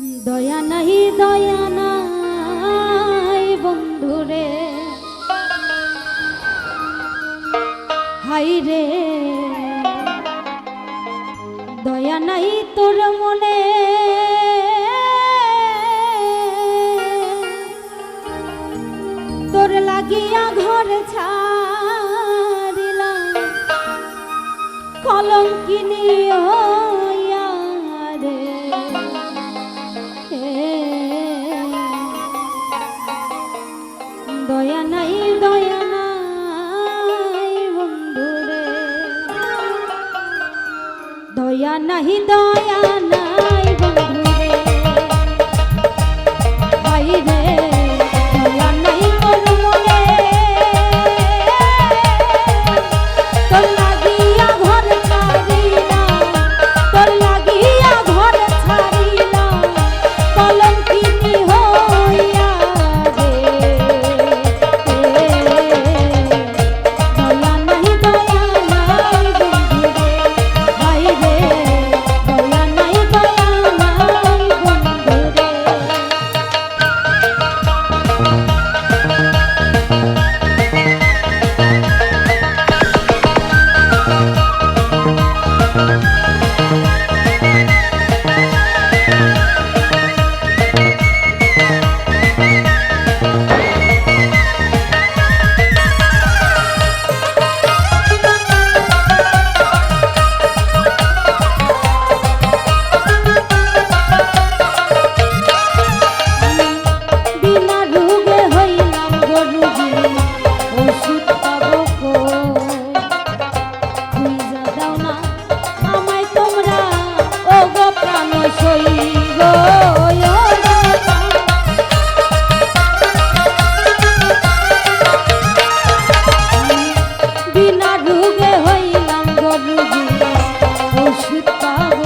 দয়া নাহি দয়া নাই বন্ধুরে হাই রে। দয়া নাই তোর মনে। তোর লাগিয়া ঘর ছাড়িলাম। কলঙ্কিনী দয়া নাহি দয়া নাই বন্ধুরে Música মুর্শিদ পাব